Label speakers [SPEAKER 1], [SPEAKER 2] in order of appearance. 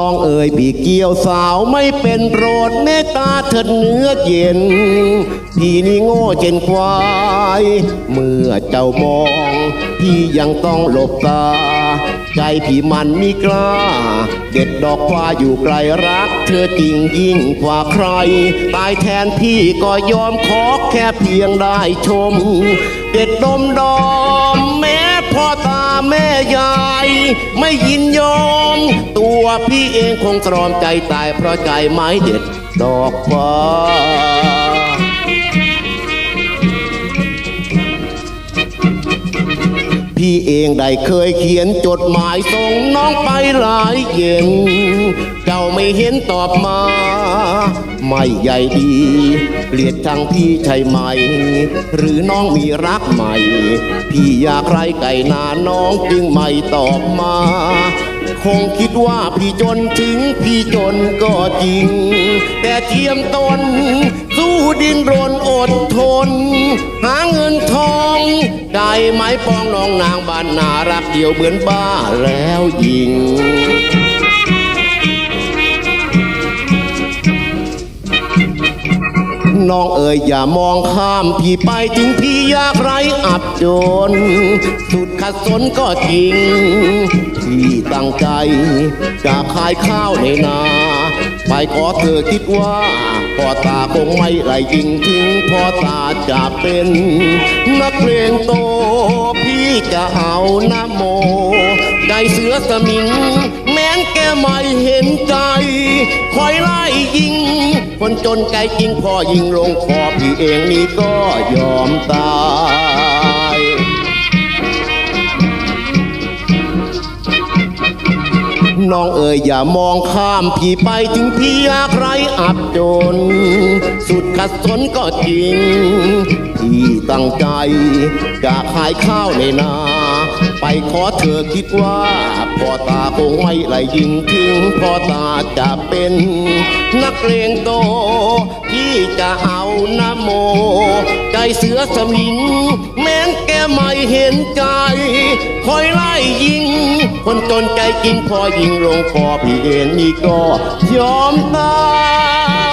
[SPEAKER 1] น้องเอ๋ยพี่เกี่ยวสาวไม่เป็นโปรดเมตตาเถิดเนื้อเย็นพี่นี่โง่เจนควาย เมื่อเจ้ามอง พี่ยังต้องหลบตา ใจพี่มันมีกล้า เด็ดดอกฟ้าอยู่ไกลรัก เธอจริงยิ่งกว่าใคร ตายแทนพี่ก็ยอมขอแค่เพียงได้ชม เด็ดดมดอมแม้พ่อตาแม่ยาย ไม่ยินยอม พี่เองคงตรอมใจตายเพราะใจไม้เด็ดดอกฟ้าพี่เองได้เคยเขียนจดหมายส่งน้องไปหลายเย็น เจ้าไม่เห็นตอบมา ไม่ใหญ่ดีเกลียดชังพี่ใช่ไหม หรือน้องมีรักใหม่ พี่อยากไรไก่นาน้องจึงไม่ตอบมา คงคิดว่าพี่จนถึงพี่จนก็จริง แต่เทียมตน สู้ดินรนอดทน หาเงินทอง ได้ไหมปองน้องนางบ้านนารักเดียวเหมือนบ้าแล้วยิง น้องเอ๋ยอย่ามองข้ามพี่ไปถึงพี่ยากไรอับจน สุดขัดสนก็จริง พี่ตั้งใจ จะขายข้าวในนา ไปขอเธอคิดว่าพ่อตาคงไม่ไหลยิงถึงพ่อตาจะเป็น นักเลงโต พี่จะเอานะโมใจเสือสมิง แม้นแกไม่เห็นใจ คอยไล่ยิง คนจนใจจริงพอยิงลงคอพี่เองนี่ก็ยอมตายน้องเอ๋ยอย่ามองข้ามพี่ไปถึงพี่ยากไรอับจน สุดขัดสนก็จริง พี่ตั้งใจจะขายข้าวในนา ไปขอเธอคิดว่าพ่อตาคงไม่ไหลยิงถึงพ่อตาจะเป็นนักเลงโตพี่จะเอานโม ใจเสือสมิง แม้นแกไม่เห็นใจ คอยไล่ยิง คนจนใจจริงพอยิงลงคอพี่เองนี่ก็ยอมตาย